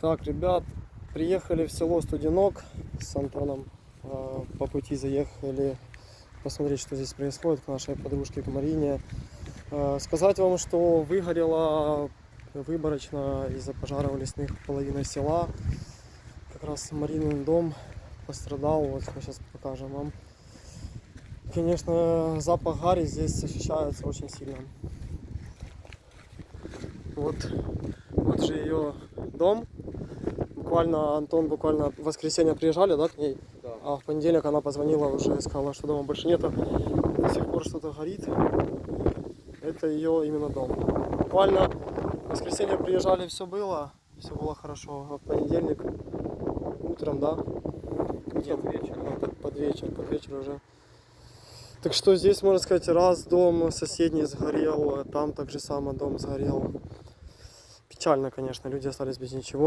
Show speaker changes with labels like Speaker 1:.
Speaker 1: Так, ребят, приехали в село Студенок с Антоном. А, По пути заехали посмотреть, что здесь происходит, к нашей подружке, к Марине. А, Сказать вам, что выгорело выборочно из-за пожара в лесных половина села. Как раз Маринин дом пострадал, вот мы сейчас покажем вам. Конечно, запах гари здесь ощущается очень сильно. Вот, вот же ее дом. Буквально Антон буквально в воскресенье приезжали, да, к ней?
Speaker 2: Да.
Speaker 1: А в понедельник она позвонила уже и сказала, что дома больше нету. До сих пор что-то горит. Это ее именно дом. Буквально в воскресенье приезжали, все было, все было хорошо. А в понедельник утром, да?
Speaker 2: Нет, вечером.
Speaker 1: А, под, под вечер, под вечер уже. Так что здесь, можно сказать, раз дом соседний сгорел, там так же само дом сгорел. Печально, конечно, люди остались без ничего.